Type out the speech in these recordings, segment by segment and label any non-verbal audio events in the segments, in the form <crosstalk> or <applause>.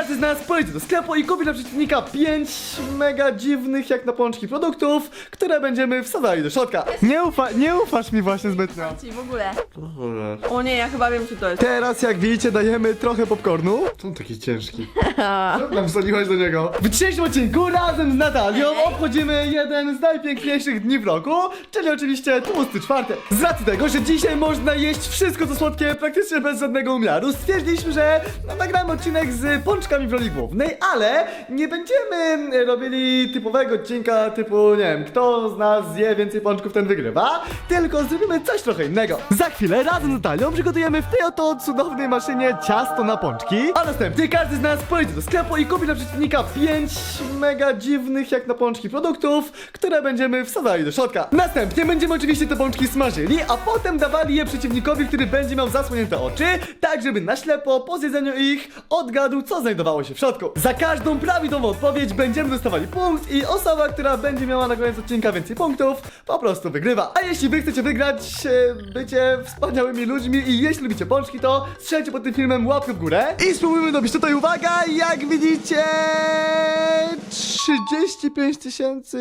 każdy z nas pojedzie do sklepu i kupi dla przeciwnika 5 mega dziwnych jak na pączki produktów, które będziemy wsadzali do środka. Nie, ufa, nie ufasz mi właśnie zbytnio. Ci w ogóle. O nie, ja chyba wiem, co to jest. Teraz jak widzicie dajemy trochę popcornu. Czemu taki ciężki? <laughs> Co tam wsadziłaś do niego? W dzisiejszym odcinku razem z Natalią obchodzimy jeden z najpiękniejszych dni w roku, czyli oczywiście tłusty czwartek. Z racji tego, że dzisiaj można jeść wszystko co słodkie praktycznie bez żadnego umiaru, stwierdziliśmy, że no, nagramy odcinek z pączkami w roli głównej, ale nie będziemy robili typowego odcinka typu, nie wiem, kto z nas zje więcej pączków, ten wygrywa, tylko zrobimy coś trochę innego. Za chwilę razem z Natalią przygotujemy w tej oto cudownej maszynie ciasto na pączki, a następnie każdy z nas pojedzie do sklepu i kupi dla przeciwnika 5 mega dziwnych jak na pączki produktów, które będziemy wsadzali do środka. Następnie będziemy oczywiście te pączki smażyli, a potem dawali je przeciwnikowi, który będzie miał zasłonięte oczy, tak żeby na ślepo po zjedzeniu ich odgadł co znajdowało się w środku. Za każdą prawidłową odpowiedź będziemy dostawali punkt i osoba, która będzie miała na koniec odcinka więcej punktów, po prostu wygrywa. A jeśli wy chcecie wygrać e, bycie wspaniałymi ludźmi i jeśli lubicie pączki, to strzelcie pod tym filmem łapkę w górę i spróbujmy dobić tutaj uwaga, jak widzicie 35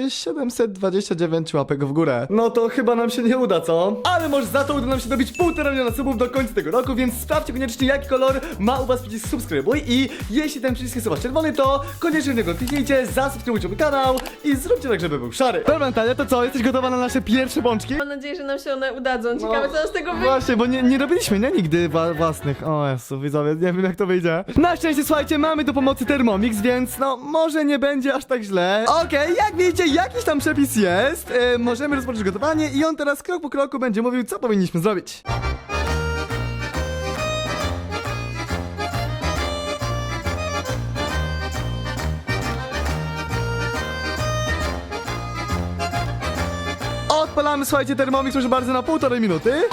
729 łapek w górę. No to chyba nam się nie uda, co? Ale może za to uda nam się dobić półtora miliona subów do końca tego roku, więc sprawdźcie koniecznie jaki kolor ma u was przycisk subskrybuj i jeśli ten przycisk jest u was czerwony, to koniecznie niego kliknijcie, zasubskrybujcie mój kanał i zróbcie tak, żeby był szary. Dobra Natalia, to co? Jesteś gotowa na nasze pierwsze pączki? Mam nadzieję, że nam się one udadzą. Ciekawe, co z tego wyjdzie. Właśnie, bo nie, nie robiliśmy, nie? Nigdy wa- własnych. O Jezu, widzowie, nie wiem jak to wyjdzie. Na szczęście, słuchajcie, mamy do pomocy Thermomix, więc no, może nie będzie aż tak źle. Okej, jak widzicie, jakiś tam przepis jest. E, możemy rozpocząć gotowanie i on teraz krok po kroku będzie mówił, co powinniśmy zrobić. Odpalamy, słuchajcie, Thermomix, proszę bardzo, na półtorej minuty.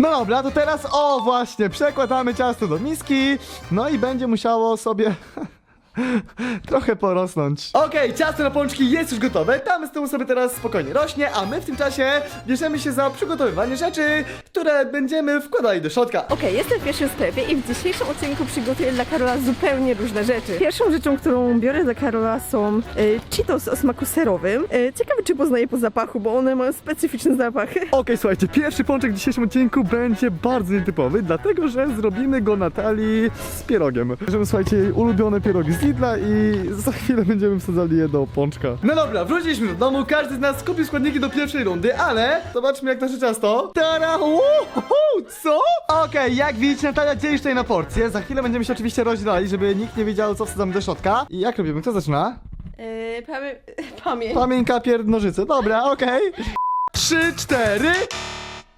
No dobra, to teraz, o właśnie, przekładamy ciasto do miski, no i będzie musiało sobie <laughs> <laughs> trochę porosnąć. Okej, ciasto na pączki jest już gotowe, tam z tyłu sobie teraz spokojnie rośnie, a my w tym czasie bierzemy się za przygotowywanie rzeczy, które będziemy wkładali do środka. Okej, jestem w pierwszym sklepie i w dzisiejszym odcinku przygotuję dla Karola zupełnie różne rzeczy. Pierwszą rzeczą, którą biorę dla Karola są y, Cheetos o smaku serowym. Y, ciekawe, czy poznaje po zapachu, bo one mają specyficzny zapach. <laughs> Okej, słuchajcie, pierwszy pączek w dzisiejszym odcinku będzie bardzo nietypowy, dlatego że zrobimy go Natalii z pierogiem. Bierzemy, słuchajcie, jej ulubione pierogi z I za chwilę będziemy wsadzali je do pączka. No dobra, wróciliśmy do domu, każdy z nas kupił składniki do pierwszej rundy, ale zobaczmy jak nasze ciasto. Tara, Uhu, co? Okej, jak widzicie, Natalia dzieli tutaj na porcje. Za chwilę będziemy się oczywiście rozdzielali, żeby nikt nie wiedział, co wsadzamy do środka. I jak robimy? Kto zaczyna? Yy, pamię... <laughs> pamięć. Pamięć, kapier, nożyce. Dobra, okej. <laughs> Trzy, cztery.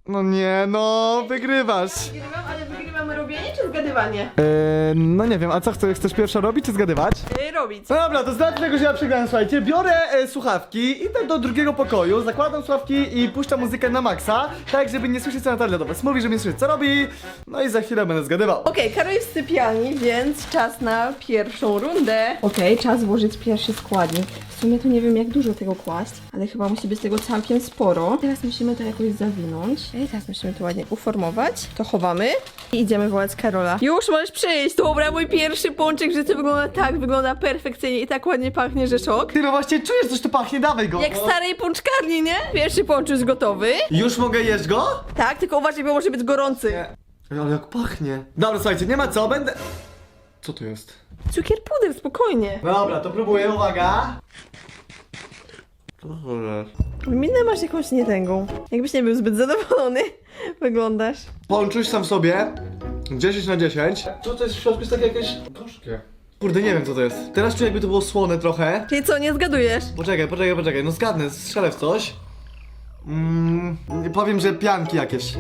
No nie, no, wygrywasz. Wygrywam, ale wygrywam robienie czy zgadywanie? Eee, no nie wiem, a co chcesz, chcesz pierwsza robić czy zgadywać? Yy, robić. No dobra, to z racji tego, że ja przegrałem, słuchajcie, biorę e, słuchawki, idę do drugiego pokoju, zakładam słuchawki i puszczam muzykę na maksa, tak żeby nie słyszeć co Natalia do was mówi, żeby nie słyszeć co robi, no i za chwilę będę zgadywał. Okej, Karol jest w sypialni, więc czas na pierwszą rundę. Okej, czas włożyć pierwszy składnik. W sumie to nie wiem jak dużo tego kłaść, ale chyba musi być tego całkiem sporo. Teraz musimy to jakoś zawinąć. I teraz musimy to ładnie uformować. To chowamy i idziemy wołać Karola. Już możesz przyjść! Dobra, mój pierwszy pączek w życiu wygląda tak, wygląda perfekcyjnie i tak ładnie pachnie, że szok. Ty no właśnie czujesz coś tu pachnie, dawaj go. Jak w starej pączkarni, nie? Pierwszy pącz już gotowy. Już mogę jeść go? Tak, tylko uważaj, bo może być gorący. Ej, Ale jak pachnie. Dobra, słuchajcie, nie ma co, będę... Co to jest? Cukier puder, spokojnie. Dobra, to próbuję, uwaga. Minę masz jakąś nietęgą. Jakbyś nie był zbyt zadowolony, <laughs> wyglądasz. Połączysz sam sobie 10 na 10. Co to jest w środku? Jest takie jakieś gorzkie. Kurde, nie wiem co to jest. Teraz czuję jakby to było słone trochę. Czyli co, nie zgadujesz? Poczekaj, poczekaj, poczekaj. No zgadnę, strzelę w coś. Mm, powiem, że pianki jakieś.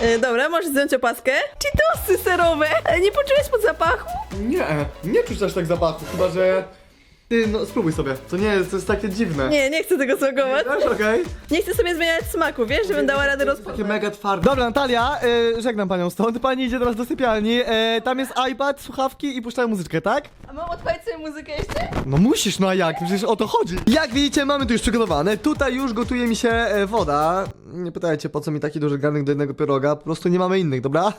E, dobra, możesz zdjąć opaskę. Cheetosy serowe! E, nie poczułeś pod zapachu? Nie, nie czuć aż tak zapachu, chyba że... Ty, no spróbuj sobie. To nie jest, to jest takie dziwne. Nie, nie chcę tego smakować. Też okej. Nie chcę sobie zmieniać smaku, wiesz, żebym dała radę Takie rozpoznać. mega twarde. Dobra, Natalia, y, żegnam panią stąd. Pani idzie teraz do sypialni. Y, tam jest iPad, słuchawki i puszczają muzyczkę, tak? A mam odpalić sobie muzykę jeszcze? No musisz, no a jak? Przecież o to chodzi. Jak widzicie, mamy tu już przygotowane. Tutaj już gotuje mi się e, woda. Nie pytajcie, po co mi taki duży garnek do jednego pieroga. Po prostu nie mamy innych, dobra?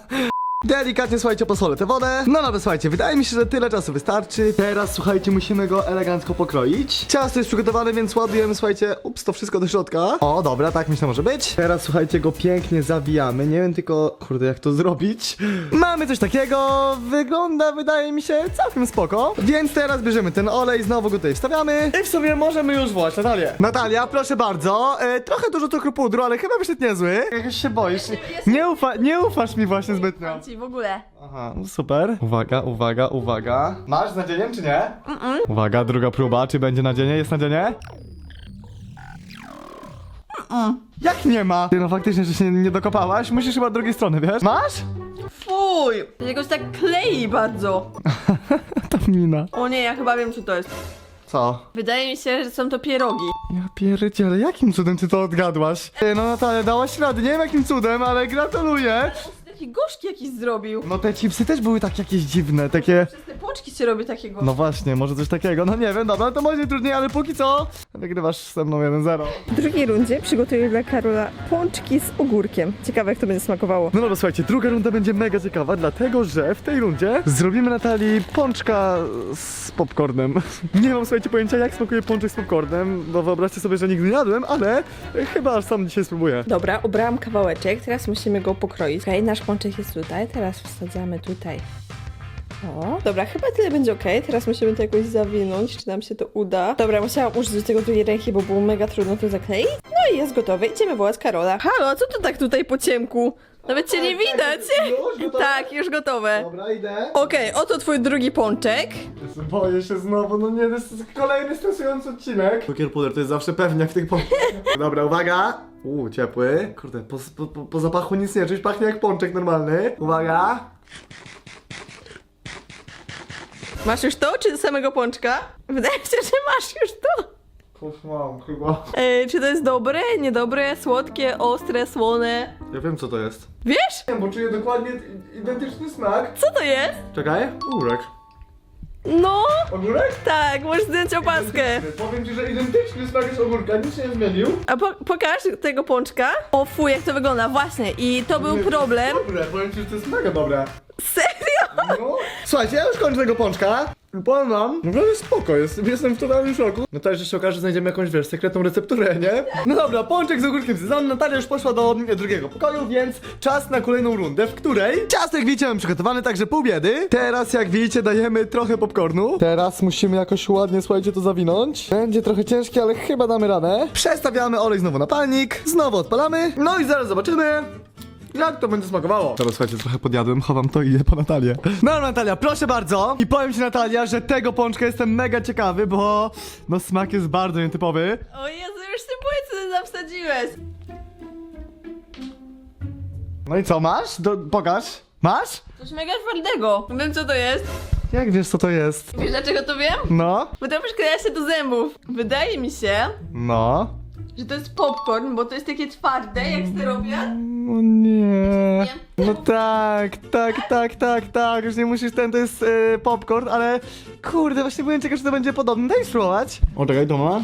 Delikatnie, słuchajcie, posolę tę wodę. No dobra, słuchajcie, wydaje mi się, że tyle czasu wystarczy. Teraz, słuchajcie, musimy go elegancko pokroić. Ciasto jest przygotowane, więc ładujemy, słuchajcie, ups, to wszystko do środka. O, dobra, tak myślę może być. Teraz, słuchajcie, go pięknie zawijamy. Nie wiem tylko, kurde, jak to zrobić. Mamy coś takiego. Wygląda, wydaje mi się, całkiem spoko. Więc teraz bierzemy ten olej, znowu go tutaj wstawiamy. I w sumie możemy już wołać Natalię. Natalia, proszę bardzo. E, trochę dużo cukru pudru, ale chyba wyszedł niezły. Jakoś się boisz. Nie, ufa, nie ufasz mi właśnie zbytnio. W ogóle. Aha, super. Uwaga, uwaga, uwaga. Masz z nadzieniem, czy nie? Uwaga, druga próba. Czy będzie nadzienie? Jest nadzienie? Jak nie ma? Ty no faktycznie, że się nie dokopałaś. Musisz chyba od drugiej strony, wiesz? Masz? Fuj! Jakoś tak klei bardzo. <laughs> Ta mina. O nie, ja chyba wiem co to jest. Co? Wydaje mi się, że są to pierogi. Ja pierdzielę, jakim cudem ty to odgadłaś? Ty, no Natalia, dałaś radę, nie wiem jakim cudem, ale gratuluję. Taki gorzki jakiś zrobił. No te chipsy też były tak jakieś dziwne, takie... Przez te pączki się robi takiego. No właśnie, może coś takiego, no nie wiem, dobra, to może trudniej, ale póki co wygrywasz ze mną 1-0. W drugiej rundzie przygotuję dla Karola pączki z ogórkiem. Ciekawe jak to będzie smakowało. No dobra, słuchajcie, druga runda będzie mega ciekawa, dlatego że w tej rundzie zrobimy Natalii pączka z popcornem. Nie mam, słuchajcie, pojęcia jak smakuje pączek z popcornem, bo wyobraźcie sobie, że nigdy nie jadłem, ale chyba aż sam dzisiaj spróbuję. Dobra, ubrałam kawałeczek, teraz musimy go pokroić. Okej, nasz pączek jest tutaj, teraz wsadzamy tutaj. O, dobra, chyba tyle będzie ok. Teraz musimy to jakoś zawinąć, czy nam się to uda. Dobra, musiałam użyć do tego drugiej ręki, bo było mega trudno to zakleić. No i jest gotowe, idziemy wołać Karola. Halo, co to tak tutaj po ciemku? Nawet cię nie widać. Już gotowe? Tak, już gotowe. Dobra, idę. Okej, oto twój drugi pączek. Boję się znowu, no nie, to jest kolejny stresujący odcinek. Cukier puder to jest zawsze pewniak w tych pączkach. <laughs> Dobra, uwaga. Uuu, ciepły. Kurde, po, po, po, po zapachu nic nie czuć, pachnie jak pączek normalny. Uwaga. Masz już to, czy samego pączka? Wydaje mi się, że masz już to. Już mam, chyba. Ej, czy to jest dobre, niedobre, słodkie, ostre, słone? Ja wiem co to jest. Wiesz? Nie, bo czuję dokładnie identyczny smak. Co to jest? Czekaj. Ogórek. No, Ogórek? tak, możesz zdjąć opaskę. Powiem ci, że identyczny smak jest ogórka, nic się nie zmienił. A po, pokaż tego pączka. O fuj, jak to wygląda, właśnie. I to był Nie, problem. Dobre, powiem ci, że to jest mega dobre. Serio? No. Słuchajcie, ja już kończę tego pączka. Powiem wam, naprawdę spoko jest, jestem w totalnym szoku. No to jeszcze się okaże, że znajdziemy jakąś, wiesz, sekretną recepturę, nie? No dobra, pączek z ogórkiem sezonu, Natalia już poszła do drugiego pokoju, więc czas na kolejną rundę, w której ciasto, jak widzicie, mamy przygotowane, także pół biedy. Teraz, jak widzicie, dajemy trochę popcornu. Teraz musimy jakoś ładnie, słuchajcie, to zawinąć. Będzie trochę ciężkie, ale chyba damy radę. Przestawiamy olej znowu na palnik, znowu odpalamy, no i zaraz zobaczymy. Jak to będzie smakowało? Teraz słuchajcie, trochę podjadłem, chowam to i idę po Natalię. No Natalia, proszę bardzo. I powiem ci Natalia, że tego pączka jestem mega ciekawy, bo no smak jest bardzo nietypowy. O Jezu, już się boję, co ty tam wsadziłeś. No i co, masz? Do, pokaż. Masz? Coś mega twardego. Wiem co to jest. Jak wiesz co to jest? Wiesz dlaczego to wiem? No, Bo to przykleja się do zębów. Wydaje mi się, no. że to jest popcorn, bo to jest takie twarde jak sterowian. No nie. No tak, tak, tak, tak, tak. Już nie musisz ten, to jest e, popcorn, ale kurde, właśnie byłem ciekaw, czy to będzie podobne. Daj spróbować. O, czekaj, to ma.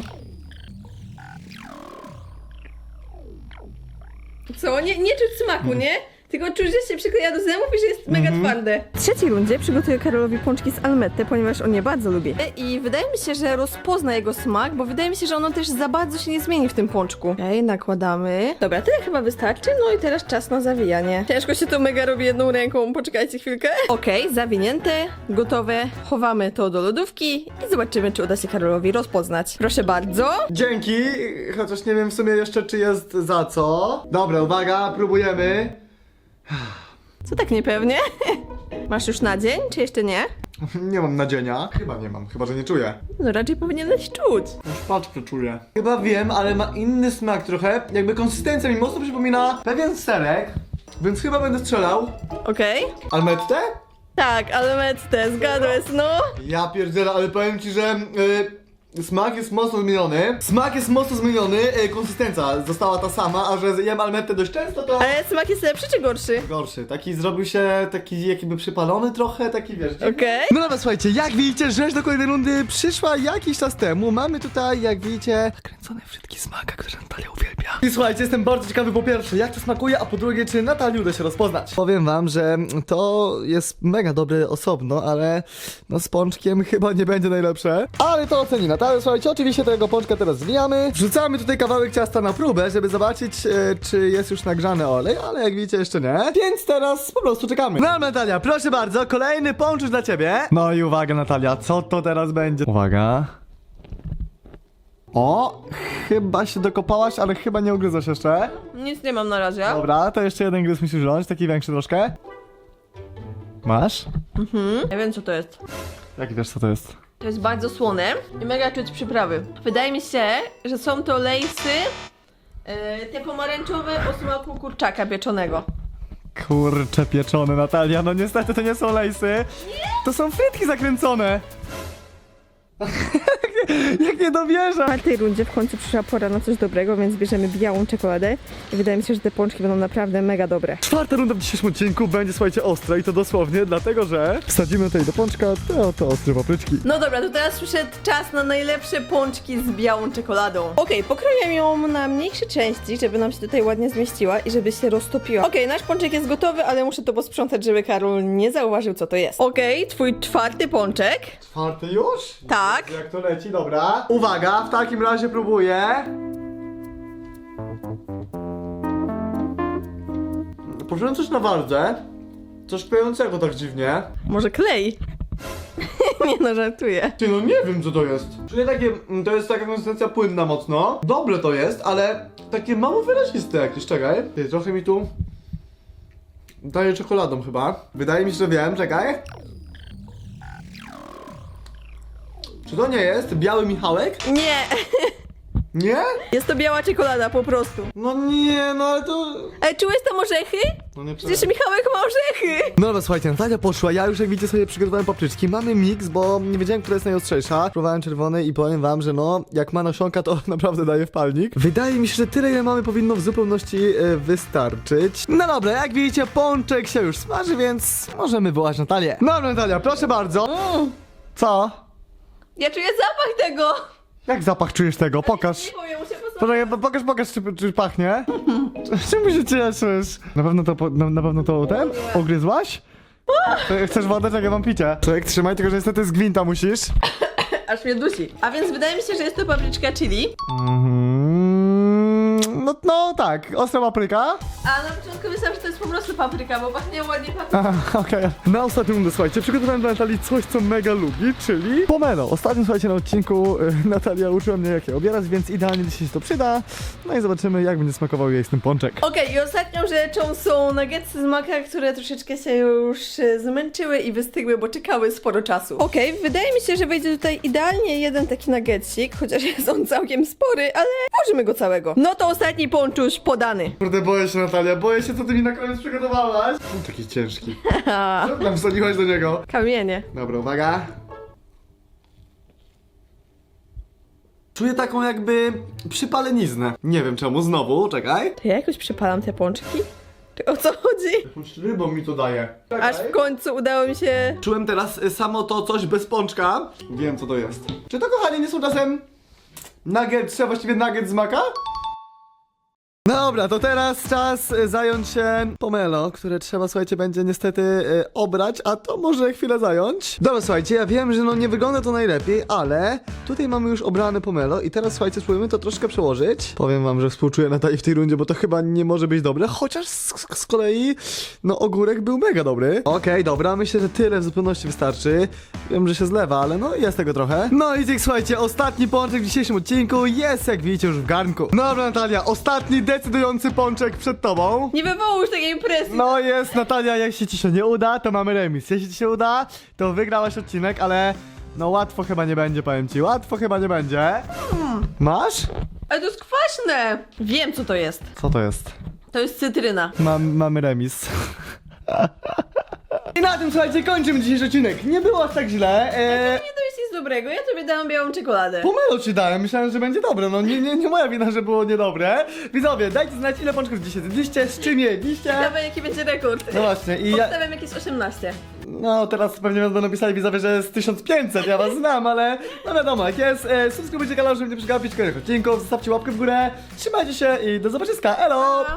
Co? Nie, nie czuć smaku, nie? Tylko czuć, że się przykleja do zębów i że jest mega twarde. W trzeciej rundzie przygotuję Karolowi pączki z almette, ponieważ on je bardzo lubi. I wydaje mi się, że rozpozna jego smak, bo wydaje mi się, że ono też za bardzo się nie zmieni w tym pączku. Okej, nakładamy. Dobra, tyle chyba wystarczy, no i teraz czas na zawijanie. Ciężko się to mega robi jedną ręką, poczekajcie chwilkę. Okej, zawinięte, gotowe. Chowamy to do lodówki i zobaczymy, czy uda się Karolowi rozpoznać. Proszę bardzo. Dzięki, chociaż nie wiem w sumie jeszcze, czy jest za co. Dobra, uwaga, próbujemy. Co tak niepewnie? <laughs> Masz już na dzień, czy jeszcze nie? Nie mam nadzienia. Chyba nie mam, chyba że nie czuję. No raczej powinieneś czuć. Już patrzę, czuję. Chyba wiem, ale ma inny smak trochę. Jakby konsystencja mi mocno przypomina pewien serek, więc chyba będę strzelał. Okej? Almette? Tak, almette, zgadłeś, no. Ja pierdzielę, ale powiem ci, że y, smak jest mocno zmieniony. Smak jest mocno zmieniony, y, konsystencja została ta sama, a że jem almettę dość często, to... Ale smak jest lepszy czy gorszy? Gorszy, taki zrobił się taki jakby przypalony trochę, taki wiesz. dziwny. Okej. No dobra, słuchajcie, jak widzicie, rzecz do kolejnej rundy przyszła jakiś czas temu. Mamy tutaj, jak widzicie, nakręcone frytki smaka, które Natalia uwielbia. I słuchajcie, jestem bardzo ciekawy po pierwsze, jak to smakuje, a po drugie, czy Natalii uda się rozpoznać. Powiem wam, że to jest mega dobre osobno, ale no z pączkiem chyba nie będzie najlepsze. Ale to oceni Natalia. Słuchajcie, oczywiście tego pączka teraz zwijamy. Wrzucamy tutaj kawałek ciasta na próbę, żeby zobaczyć, e, czy jest już nagrzany olej, ale jak widzicie jeszcze nie. Więc teraz po prostu czekamy. No Natalia, proszę bardzo, kolejny pączusz dla ciebie. No i uwaga Natalia, co to teraz będzie? Uwaga. O, chyba się dokopałaś, ale chyba nie ugryzłaś jeszcze. Nic nie mam na razie. Dobra, to jeszcze jeden gryz musisz wziąć, taki większy troszkę. Masz? Nie wiem co to jest. Jak wiesz co to jest? To jest bardzo słone i mega czuć przyprawy. Wydaje mi się, że są to lejsy yy, te pomarańczowe o smaku kurczaka pieczonego. Kurcze pieczone, Natalia, no niestety to nie są lejsy. To są frytki zakręcone. <laughs> Jak nie W dowierzam. czwartej rundzie w końcu przyszła pora na coś dobrego, więc bierzemy białą czekoladę i wydaje mi się, że te pączki będą naprawdę mega dobre. Czwarta runda w dzisiejszym odcinku będzie, słuchajcie, ostra i to dosłownie dlatego, że wsadzimy tutaj do pączka te oto ostre papryczki. No dobra, to teraz przyszedł czas na najlepsze pączki z białą czekoladą. Okej, pokroję ją na mniejsze części, żeby nam się tutaj ładnie zmieściła i żeby się roztopiła. Okej, nasz pączek jest gotowy, ale muszę to posprzątać, żeby Karol nie zauważył, co to jest. Okej, twój czwarty pączek. Czwarty już? Tak. Jak to leci, dobra. Uwaga, w takim razie próbuję. Poczułem coś na wardze. Coś klejącego tak dziwnie. Może klej? <laughs> nie no, żartuję. Ty, no nie wiem co to jest. Czuję takie, mm, to jest taka konsystencja płynna mocno. Dobre to jest, ale takie mało wyraziste jakieś, czekaj. Ty, trochę mi tu... Daje czekoladą chyba. Wydaje mi się, że wiem, czekaj. Czy to nie jest biały Michałek? Nie, Nie? jest to biała czekolada po prostu. No nie, no ale to... Ej, czułeś tam orzechy? No nie Przecież Michałek ma orzechy. No dobra, słuchajcie, Natalia poszła, ja już jak widzicie sobie przygotowałem papryczki. Mamy miks, bo nie wiedziałem, która jest najostrzejsza. Próbowałem czerwony i powiem wam, że no, jak ma nasionka, to <laughs> naprawdę daje w palnik. Wydaje mi się, że tyle, ile mamy, powinno w zupełności e, wystarczyć. No dobra, jak widzicie, pączek się już smaży, więc możemy wołać Natalię. No dobra, Natalia, proszę bardzo. Co? Ja czuję zapach tego. Jak zapach czujesz tego? Pokaż. Nie powiem, muszę posłuchać. Poczekaj, po- pokaż, pokaż, czy, czy pachnie. <laughs> Czemu się cieszysz? Na pewno to, po- na, na pewno to ten? Ugryzłaś? To <laughs> Chcesz wodę? Czekaj, mam picie. Człowiek, trzymaj, tylko że niestety z gwinta musisz. <coughs> Aż mnie dusi. A więc wydaje mi się, że jest to papryczka chili. Mhm. No, no tak, ostra papryka. A na początku myślałam, że to jest po prostu papryka, bo pachnie ładnie papryką. Aha, Okej. Na ostatnią rundę, słuchajcie, przygotowałem dla Natalii coś, co mega lubi, czyli pomelo. Ostatnio, słuchajcie, na odcinku y, Natalia uczyła mnie, jak je obierać, więc idealnie dzisiaj się to przyda. No i zobaczymy, jak będzie smakował jej z tym pączek. Okej, i ostatnią rzeczą są nuggetsy z maka, które troszeczkę się już e, zmęczyły i wystygły, bo czekały sporo czasu. Okej, wydaje mi się, że wejdzie tutaj idealnie jeden taki nuggetsik, chociaż jest on całkiem spory, ale włożymy go całego. No to ostatni pączuś podany. Kurde, boję się, Natalia, boję się, co ty mi na koniec przygotowałaś. On taki ciężki. <laughs> Co tam wsadziłaś do niego? Kamienie. Dobra, uwaga. Czuję taką jakby przypaleniznę. Nie wiem czemu, znowu, czekaj. To ja jakoś przypalam te pączki? Czy o co chodzi? Jakąś rybą mi to daje. Aż w końcu udało mi się... Czułem teraz y, samo to coś bez pączka. Wiem co to jest. Czy to kochani nie są czasem nuggets, a właściwie nugget z maka? Dobra, to teraz czas y, zająć się pomelo, które trzeba, słuchajcie, będzie niestety y, obrać, a to może chwilę zająć. Dobra, słuchajcie, ja wiem, że no nie wygląda to najlepiej, ale tutaj mamy już obrane pomelo i teraz, słuchajcie, spróbujemy to troszkę przełożyć. Powiem wam, że współczuję Natalii w tej rundzie, bo to chyba nie może być dobre, chociaż z, z kolei, no ogórek był mega dobry. Okej, dobra, myślę, że tyle w zupełności wystarczy. Wiem, że się zlewa, ale no jest tego trochę. No i tak, słuchajcie, ostatni pączek w dzisiejszym odcinku jest, jak widzicie, już w garnku. Dobra, Natalia, ostatni decydujący pączek przed tobą. Nie wywołał już takiej presji. No jest, Natalia, jeśli ci się nie uda, to mamy remis. Jeśli ci się uda, to wygrałaś odcinek, ale no łatwo chyba nie będzie, powiem ci. Łatwo chyba nie będzie. Masz? Ale to jest kwaśne. Wiem, co to jest. Co to jest? To jest cytryna. Mam, mamy remis. I na tym, słuchajcie, kończymy dzisiejszy odcinek. Nie było aż tak źle. E, Dobrego? Ja tobie dałam białą czekoladę. Pomelo ci dałem, myślałem, że będzie dobre. No nie, nie, nie moja wina, że było niedobre. Widzowie, dajcie znać, ile pączków dzisiaj zjedliście, z czym jedliście. Ciekawe jaki będzie rekord. No właśnie, i ja, Obstawiam jakieś 18. no teraz pewnie będą napisali widzowie, że jest 1500, ja was znam, ale no wiadomo jak jest. E, subskrybujcie kanał, żeby nie przegapić kolejnych odcinków, zostawcie łapkę w górę, trzymajcie się i do zobaczyska, elo! Pa!